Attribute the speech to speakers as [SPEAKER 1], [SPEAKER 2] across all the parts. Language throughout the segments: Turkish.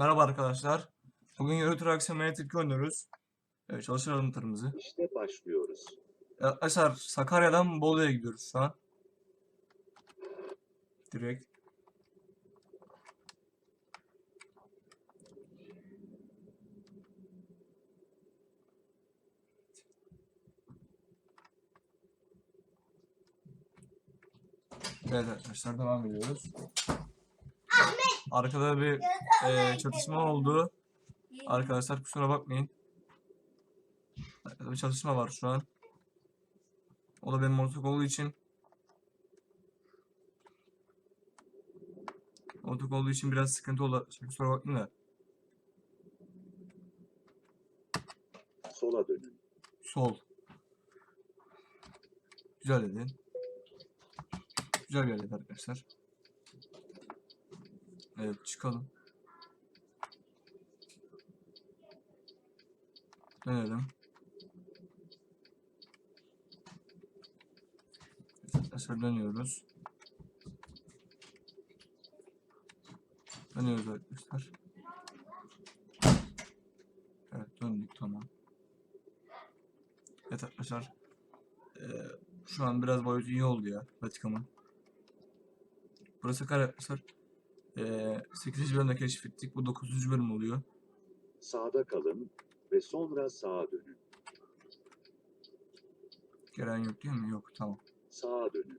[SPEAKER 1] Merhaba arkadaşlar. Bugün Euro Truck Simulator 2 oynuyoruz. Evet, çalıştıralım tırımızı.
[SPEAKER 2] İşte başlıyoruz.
[SPEAKER 1] Arkadaşlar Sakarya'dan Bolu'ya gidiyoruz şu an. Direkt. Evet arkadaşlar devam ediyoruz. Arkada bir e, çatışma oldu. Arkadaşlar kusura bakmayın. Arkada bir çatışma var şu an. O da benim motok olduğu için. Motok olduğu için biraz sıkıntı oldu. Şimdi kusura bakmayın da.
[SPEAKER 2] Sola dönün.
[SPEAKER 1] Sol. Güzel dedi. Güzel yerdi arkadaşlar. Evet çıkalım. Dönelim. Arkadaşlar dönüyoruz. Dönüyoruz arkadaşlar. Evet döndük tamam. Evet arkadaşlar. Eee, şu an biraz boyut iyi oldu ya Vatikan'ın. Burası kare arkadaşlar. Eee 8. bölümde keşfettik. Bu 9. bölüm oluyor.
[SPEAKER 2] Sağda kalın ve sonra sağa dönün.
[SPEAKER 1] Gelen yok değil mi? Yok tamam.
[SPEAKER 2] Sağa dönün.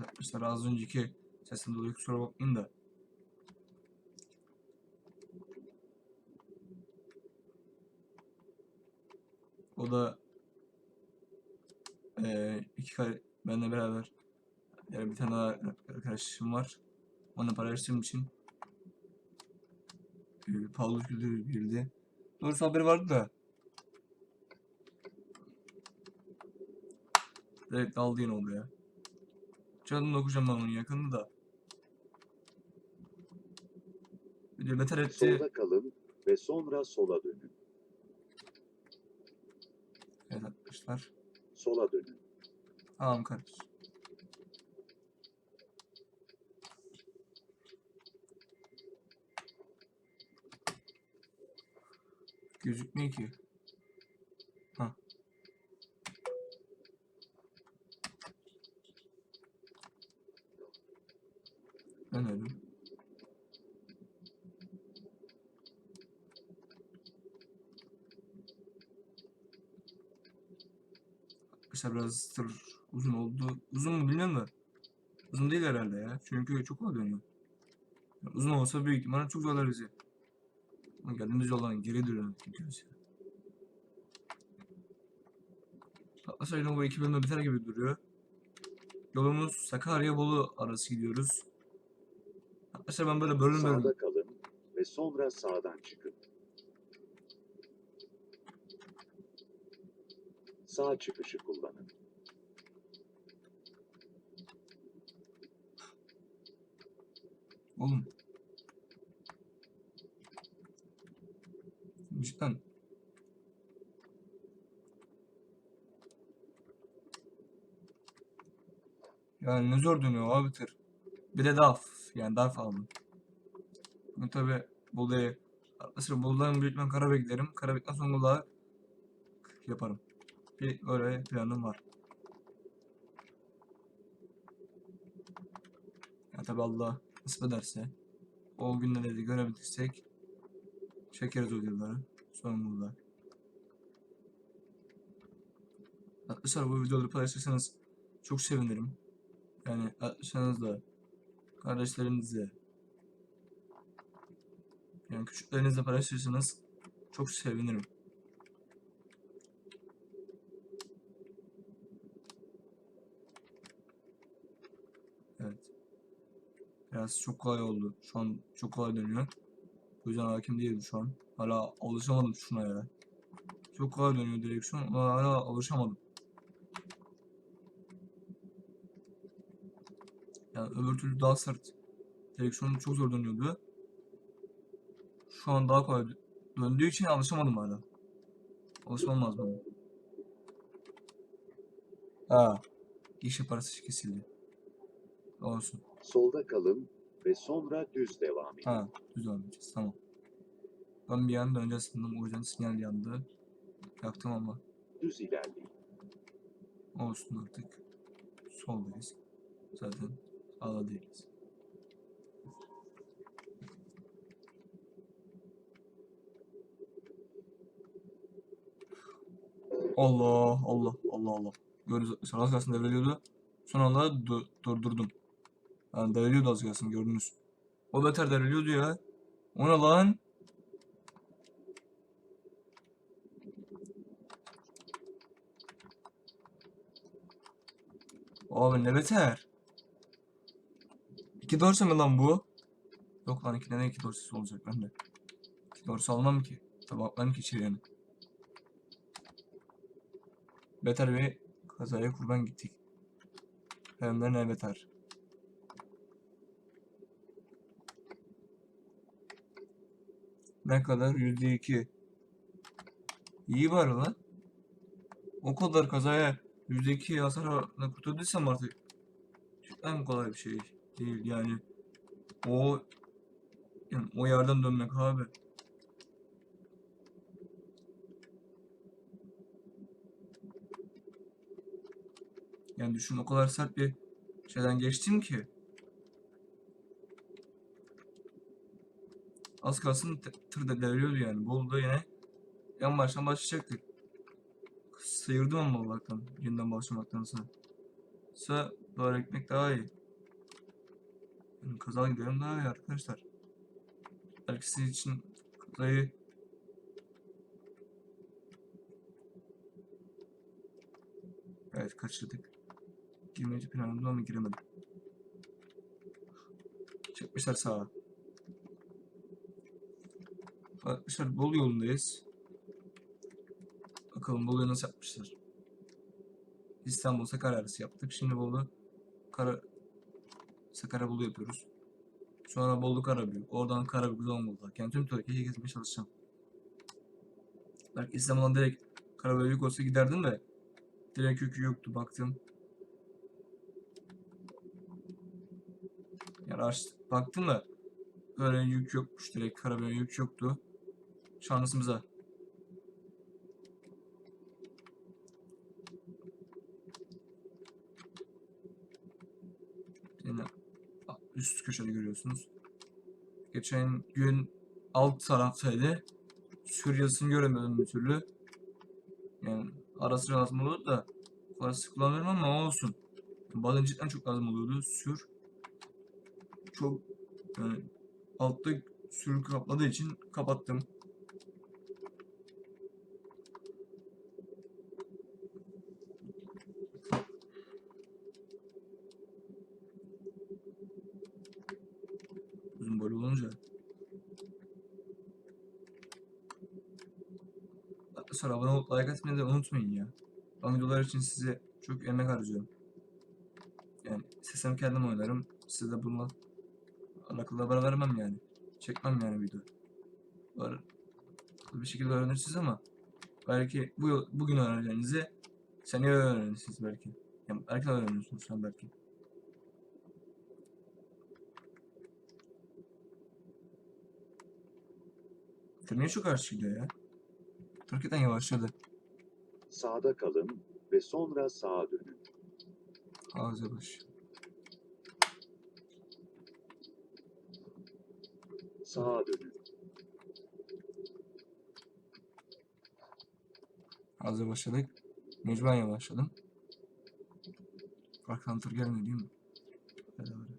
[SPEAKER 1] Arkadaşlar az önceki sesim dolayı kusura bakmayın da. O da eee iki benimle beraber yani bir tane daha arkadaşım var. Onunla paylaştığım için eee Paulus Güldür girdi. Doğrusu haberi vardı da direkt aldı yine oldu ya. Canını okuyacağım ben onun yakını da. Beter etti.
[SPEAKER 2] Solda kalın ve sonra sola dönün.
[SPEAKER 1] Evet arkadaşlar.
[SPEAKER 2] Sola dönün.
[SPEAKER 1] Tamam kardeş. Gözükmüyor ki. Ha. Dönelim. Arkadaşlar biraz tır uzun oldu. Uzun mu bilmiyorum da. Uzun değil herhalde ya. Çünkü çok kolay dönüyor. Yani uzun olsa büyük ihtimalle çok zorlar bizi. Ama geldiğimiz yoldan geri dönüyoruz gidiyoruz ya. Yine bu iki bölümde biter gibi duruyor. Yolumuz Sakarya Bolu arası gidiyoruz. Arkadaşlar ben böyle bölüm bölüm
[SPEAKER 2] Sağda kalın ve sonra sağdan çıkın. Sağ çıkışı kullanın.
[SPEAKER 1] Oğlum. Cidden. Yani ne zor dönüyor abi tır. Bir de DAF. Yani DAF aldım. Bu tabi Bolu'ya Arkadaşlar Bolu'dan büyütmen Karabek'e giderim. Karabek'ten sonra yaparım. Bir öyle planım var. Ya tabi Allah nasip ederse o günleri de görebilirsek çekeriz o yılları sonunda. Arkadaşlar bu videoları paylaşırsanız çok sevinirim. Yani arkadaşlarınız da kardeşlerinizle yani küçüklerinizle paylaşırsanız çok sevinirim. Evet. Biraz çok kolay oldu. Şu an çok kolay dönüyor. O yüzden hakim değilim şu an. Hala alışamadım şuna ya. Çok kolay dönüyor direksiyon ama hala alışamadım. Yani öbür türlü daha sert. Direksiyonu çok zor dönüyordu. Şu an daha kolay dö- döndüğü için alışamadım hala. Alışmam lazım ama. Ha. İş parası kesildi. Olsun.
[SPEAKER 2] Solda kalın ve sonra düz devam edin.
[SPEAKER 1] Ha, düz devam edeceğiz. Tamam. Ben bir an döneceğiz sandım. O yüzden sinyal yandı. Yaktım ama.
[SPEAKER 2] Düz ilerleyin.
[SPEAKER 1] Olsun artık. Soldayız. Zaten sağda değiliz. Allah Allah Allah Allah. Gördünüz az kalsın devriliyordu. Son anda du- durdurdum. Yani devriliyordu az kalsın gördünüz. O beter devriliyordu ya. O ne lan? Abi ne beter? İki dorse mi lan bu? Yok lan iki tane iki dorsesi olacak bende. İki dorse almam ki. Tabi atmam ki içeri yani. Beter bir kazaya kurban gittik. Hem de ne beter. Ne kadar? Yüzde iki. İyi bari lan. O kadar kazaya yüzde iki hasarla kurtulduysam artık cidden kolay bir şey değil yani. O yani o yerden dönmek abi. Yani düşün o kadar sert bir şeyden geçtim ki. Az kalsın te- tır da devriyordu yani. Bolu'da yine yan baştan başlayacaktık. Sıyırdım ama Allah'tan. Yeniden başlamaktansa. Ise doğru ekmek daha iyi. Yani kaza gidelim daha iyi arkadaşlar. Belki sizin için kazayı Evet kaçırdık. Girmeci planladım ama giremedim. Çekmişler sağa. Arkadaşlar Bolu yolundayız. Bakalım Bolu'yu nasıl yapmışlar. İstanbul Sakarya arası yaptık. Şimdi Bolu Kara Sakarya Bolu yapıyoruz. Sonra Bolu Karabük. Oradan Karabük Zonguldak. Yani tüm Türkiye'yi gezmeye çalışacağım. Belki İstanbul'dan direkt Karabük olsa giderdim de direkt yükü yoktu baktım. Yani aç, baktım da böyle yük yokmuş direkt Karabük'e yük yoktu. Şansımıza. Yine üst köşede görüyorsunuz. Geçen gün alt taraftaydı. Sür yazısını göremiyordum bir türlü. Yani ara sıra lazım oluyordu da sık kullanmıyorum ama olsun. Bazen cidden çok lazım oluyordu. Sür çok yani altta sürü kapladığı için kapattım. Uzun boylu olunca. Sonra abone olup like atmayı da unutmayın ya. Ben videolar için size çok emek harcıyorum. Yani istesem kendim oynarım. Size de bununla alakalı haber vermem yani. Çekmem yani video. Var bir şekilde öğrenirsiniz ama belki bu yıl- bugün öğreneceğinizi seneye öğrenirsiniz belki. Yani de öğreniyorsunuz sen belki. Tır niye çok karşı gidiyor ya? Türkiye'den yavaşladı.
[SPEAKER 2] Sağda kalın ve sonra sağa dönün.
[SPEAKER 1] Ağzı baş.
[SPEAKER 2] Sağa dönün.
[SPEAKER 1] Ağzı başladık. Mecburen yavaşladım. Arkadan tır gelmiyor değil mi? Bedava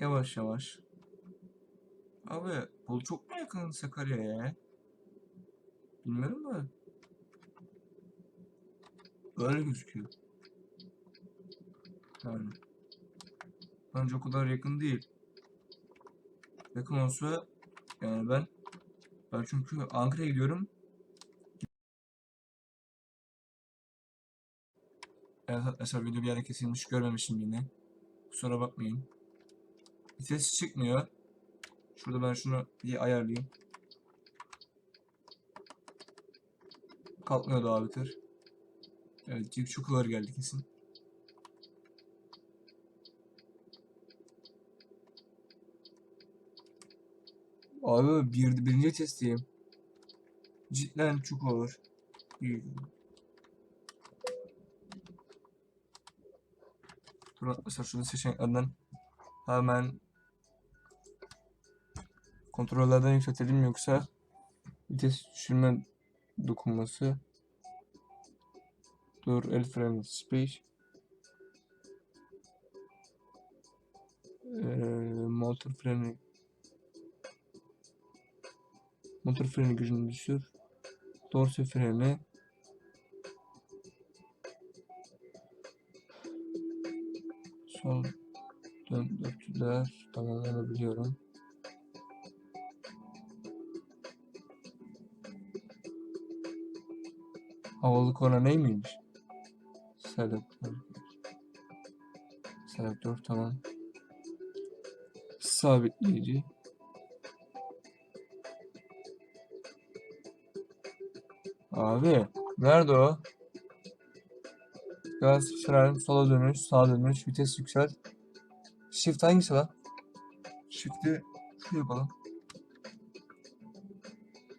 [SPEAKER 1] Yavaş yavaş. Abi bu çok mu yakın Sakarya'ya? Bilmiyorum da. Böyle gözüküyor. Yani. Bence o kadar yakın değil. Yakın olsa yani ben ben çünkü Ankara'ya gidiyorum. Evet video bir yere kesilmiş görmemişim yine. Kusura bakmayın. Vites çıkmıyor. Şurada ben şunu bir ayarlayayım. Kalkmıyordu abi tır. Evet çok ağır geldi kesin. Abi bir, birinci vitesteyim. Cidden çok. İyi. Dur arkadaşlar şunu seçeneklerden hemen kontrollerden yükseltelim yoksa vites düşürme dokunması? Dur el freni space. Eee, motor freni motor freni gücünü düşür. Dorse freni Sol dön dörtlüler. Tamamlanabiliyorum. Havalı kona neymiş? Selektör. Selektör tamam. Sabitleyici. Abi nerede o? Gaz, fren, sola dönüş, sağa dönüş, vites yükselt. Shift hangisi lan? Shift'i şu yapalım.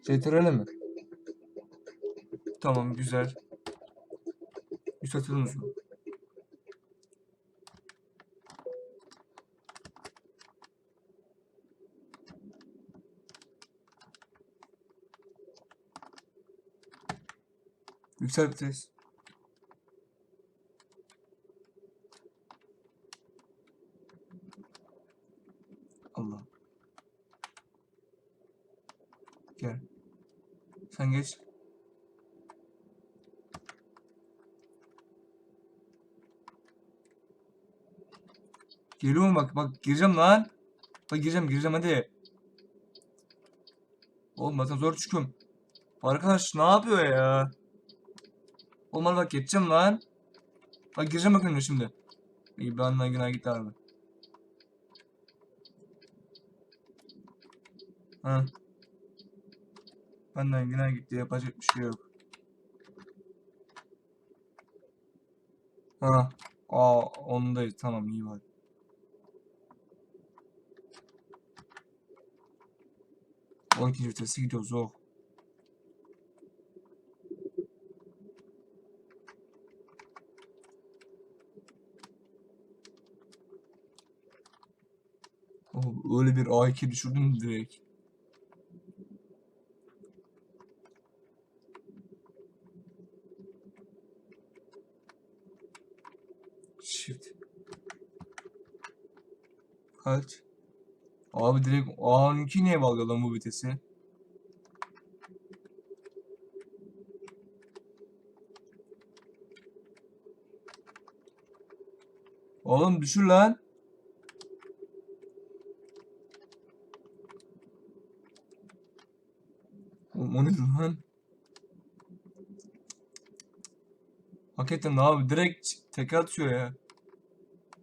[SPEAKER 1] CTRL mi? Tamam güzel. O zaman. Yüksel vites. Allah. Gel. Sen geç. Geliyor mu bak bak gireceğim lan. Bak gireceğim gireceğim hadi. Oğlum zaten zor çıkıyorum. Arkadaş ne yapıyor ya? Oğlum bak geçeceğim lan. Bak gireceğim bakın şimdi. Benden günah gitti abi. Ha. Benden günah gitti yapacak bir şey yok. Ha. Aa ondayız tamam iyi var. On ikinci vitesi gidiyoruz oh. Oh, öyle bir A2 düşürdüm direkt. Shift. Kaç? Abi direkt A12 niye bağlıyor lan bu vitesi? Oğlum düşür lan. Oğlum o ne lan? Hakikaten abi direkt tekrar atıyor ya.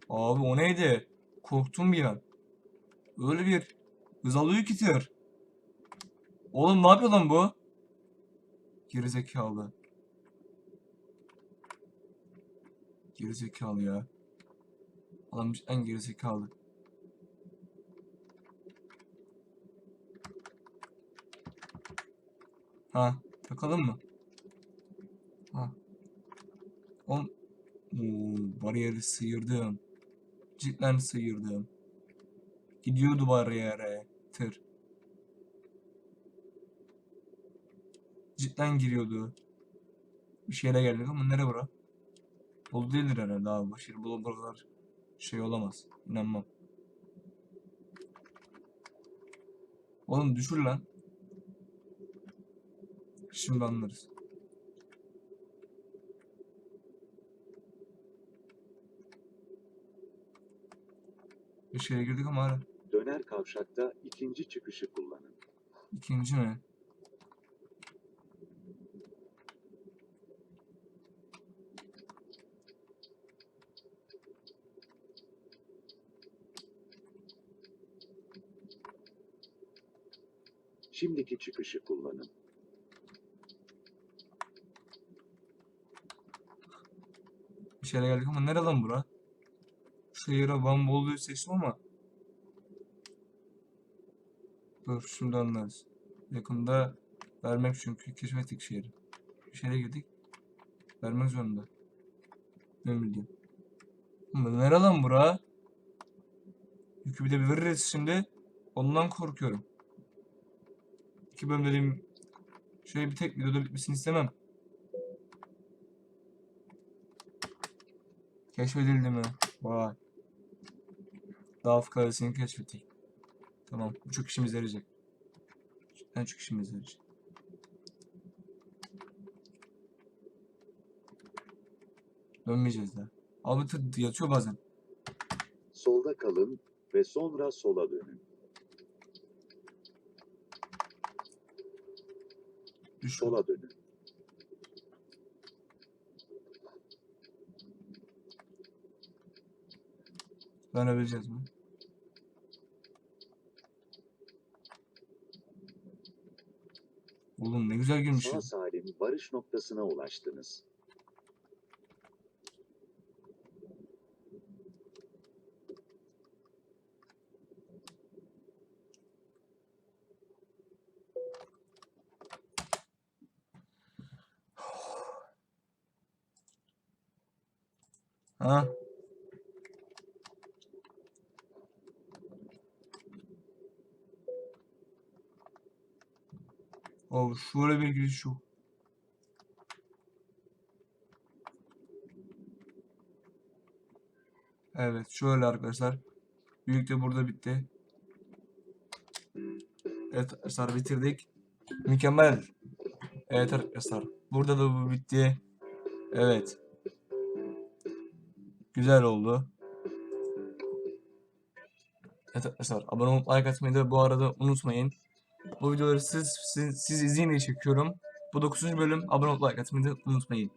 [SPEAKER 1] Abi o neydi? Korktum bir an. Öyle bir hız alıyor ki tır. Oğlum ne yapıyor lan bu? Gerizekalı. Gerizekalı ya. Adam en gerizekalı. Ha, takalım mı? Ha. Oğlum, Oo, bariyeri sıyırdım. Cidden sıyırdım. Gidiyordu bariyere tır. Cidden giriyordu. Bir şeyle geldik ama nere bura? Bolu değildir herhalde abi. Başarı bulu buralar şey olamaz. İnanmam. Oğlum düşür lan. Şimdi anlarız. Bir şeye girdik ama hala.
[SPEAKER 2] Döner kavşakta ikinci çıkışı kullanın.
[SPEAKER 1] İkinci mi?
[SPEAKER 2] Şimdiki çıkışı kullanın.
[SPEAKER 1] Bir şeyler geldik ama nereden bura? Şu yere ben Bolu'yu ama Dur şimdi anlarız. Yakında vermek çünkü keşfettik şehri. Şehre girdik. Vermek zorunda. Ne bileyim. Nere lan bura? Yükü bir de veririz şimdi. Ondan korkuyorum. İki bölüm şey bir tek videoda bitmesini istemem. Keşfedildi mi? Vay. Dağıf Kalesi'ni keşfettik. Tamam. Bu çok işimize yarayacak. En çok işimize yarayacak. Dönmeyeceğiz daha. Abi tır yatıyor bazen.
[SPEAKER 2] Solda kalın ve sonra sola dönün.
[SPEAKER 1] Düş.
[SPEAKER 2] Sola dönün.
[SPEAKER 1] Dönebileceğiz mi? Oğlum ne güzel girmiş ya.
[SPEAKER 2] Sağ salim varış noktasına ulaştınız.
[SPEAKER 1] Ha? Oh, şöyle bir giriş yok. Evet, şöyle arkadaşlar. Büyük de burada bitti. Evet arkadaşlar bitirdik. Mükemmel. Evet arkadaşlar. Burada da bu bitti. Evet. Güzel oldu. Evet arkadaşlar abone olup like atmayı da bu arada unutmayın. Bu videoları siz, siz, siz izleyin diye çekiyorum. Bu 9. bölüm abone olup like atmayı unutmayın.